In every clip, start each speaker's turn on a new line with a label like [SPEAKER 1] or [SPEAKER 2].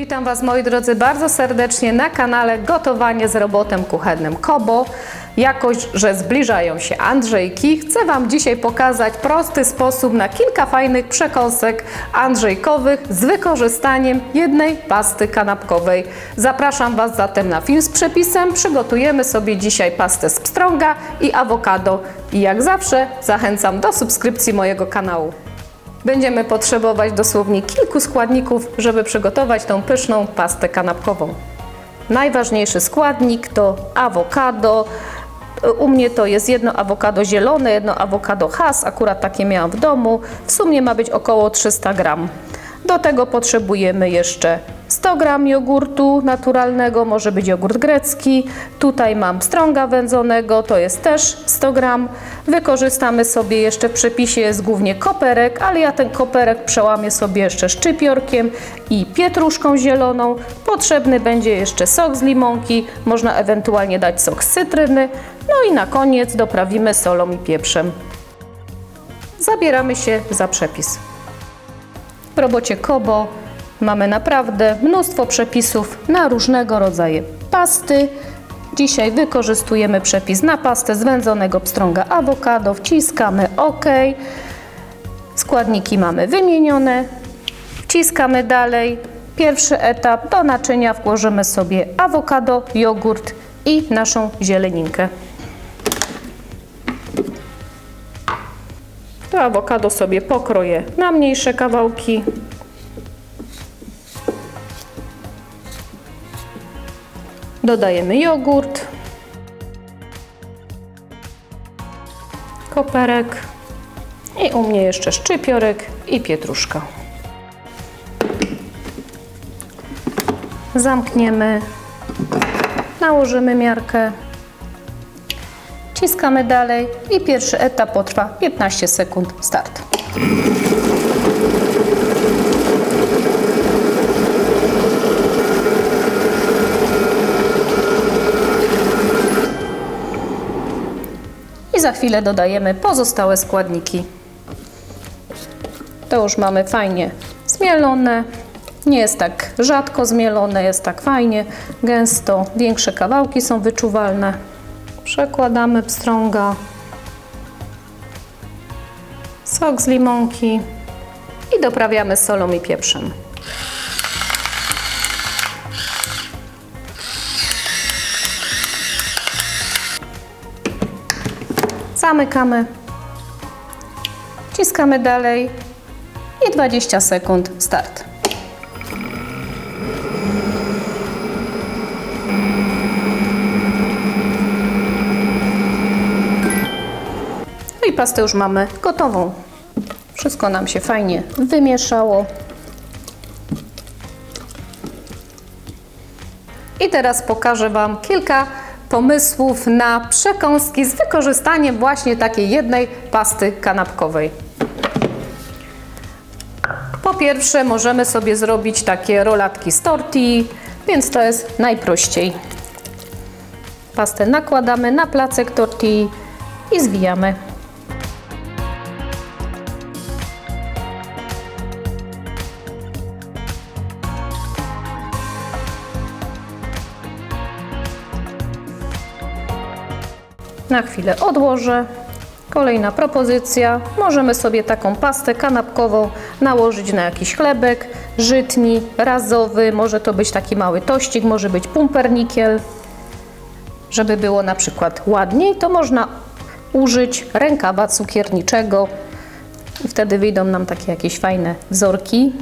[SPEAKER 1] Witam Was moi drodzy bardzo serdecznie na kanale Gotowanie z robotem kuchennym Kobo. Jakoś, że zbliżają się Andrzejki, chcę Wam dzisiaj pokazać prosty sposób na kilka fajnych przekąsek andrzejkowych z wykorzystaniem jednej pasty kanapkowej. Zapraszam Was zatem na film z przepisem. Przygotujemy sobie dzisiaj pastę z pstrąga i awokado. I jak zawsze zachęcam do subskrypcji mojego kanału. Będziemy potrzebować dosłownie kilku składników, żeby przygotować tą pyszną pastę kanapkową. Najważniejszy składnik to awokado. U mnie to jest jedno awokado zielone, jedno awokado has, akurat takie miałam w domu. W sumie ma być około 300 gram. Do tego potrzebujemy jeszcze 100 gram jogurtu naturalnego, może być jogurt grecki. Tutaj mam pstrąga wędzonego, to jest też 100 gram. Wykorzystamy sobie jeszcze w przepisie jest głównie koperek, ale ja ten koperek przełamię sobie jeszcze szczypiorkiem i pietruszką zieloną. Potrzebny będzie jeszcze sok z limonki, można ewentualnie dać sok z cytryny. No i na koniec doprawimy solą i pieprzem. Zabieramy się za przepis. W robocie Kobo mamy naprawdę mnóstwo przepisów na różnego rodzaju pasty. Dzisiaj wykorzystujemy przepis na pastę z wędzonego pstrąga awokado, wciskamy OK. Składniki mamy wymienione. Wciskamy dalej. Pierwszy etap do naczynia włożymy sobie awokado, jogurt i naszą zieleninkę. To awokado sobie pokroję na mniejsze kawałki. Dodajemy jogurt, koperek i u mnie jeszcze szczypiorek i pietruszka. Zamkniemy, nałożymy miarkę, wciskamy dalej i pierwszy etap potrwa 15 sekund. Start. I za chwilę dodajemy pozostałe składniki. To już mamy fajnie zmielone. Nie jest tak rzadko zmielone, jest tak fajnie, gęsto. Większe kawałki są wyczuwalne. Przekładamy pstrąga, sok z limonki i doprawiamy solą i pieprzem. Zamykamy, wciskamy dalej i 20 sekund start. No i pastę już mamy gotową. Wszystko nam się fajnie wymieszało. I teraz pokażę Wam kilka pomysłów na przekąski z wykorzystaniem właśnie takiej jednej pasty kanapkowej. Po pierwsze możemy sobie zrobić takie rolatki z tortilli, więc to jest najprościej. Pastę nakładamy na placek tortilli i zwijamy. Na chwilę odłożę. Kolejna propozycja. Możemy sobie taką pastę kanapkową nałożyć na jakiś chlebek, żytni, razowy. Może to być taki mały tościk, może być pumpernikiel. Żeby było na przykład ładniej, to można użyć rękawa cukierniczego. I wtedy wyjdą nam takie jakieś fajne wzorki.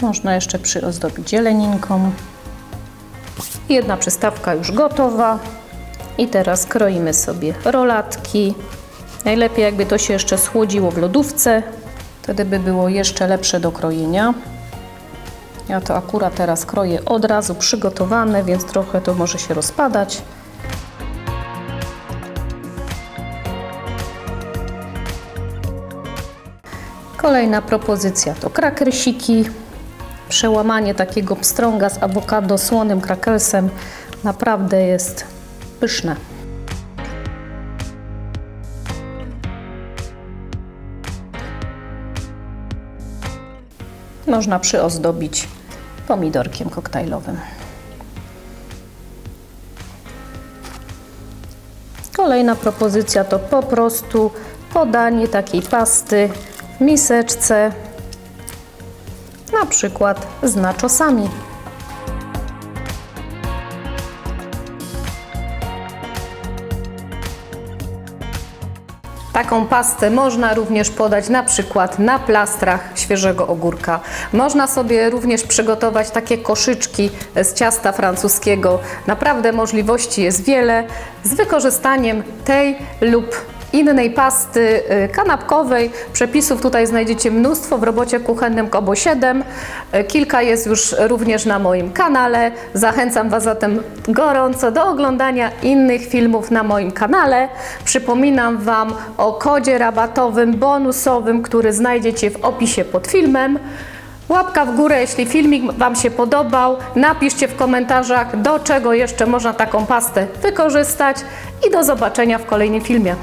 [SPEAKER 1] Można jeszcze przyozdobić zieleninką. Jedna przystawka już gotowa. I teraz kroimy sobie rolatki. Najlepiej jakby to się jeszcze schłodziło w lodówce. Wtedy by było jeszcze lepsze do krojenia. Ja to akurat teraz kroję od razu przygotowane, więc trochę to może się rozpadać. Kolejna propozycja to krakersiki przełamanie takiego pstrąga z awokado słonym krakelsem naprawdę jest pyszne. Można przyozdobić pomidorkiem koktajlowym. Kolejna propozycja to po prostu podanie takiej pasty w miseczce na przykład z naczosami. Taką pastę można również podać na przykład na plastrach świeżego ogórka. Można sobie również przygotować takie koszyczki z ciasta francuskiego. Naprawdę możliwości jest wiele z wykorzystaniem tej lub innej pasty y, kanapkowej. Przepisów tutaj znajdziecie mnóstwo w robocie kuchennym Kobo 7. Y, Kilka jest już również na moim kanale. Zachęcam Was zatem gorąco do oglądania innych filmów na moim kanale. Przypominam Wam o kodzie rabatowym, bonusowym, który znajdziecie w opisie pod filmem. Łapka w górę, jeśli filmik Wam się podobał. Napiszcie w komentarzach, do czego jeszcze można taką pastę wykorzystać. I do zobaczenia w kolejnym filmie.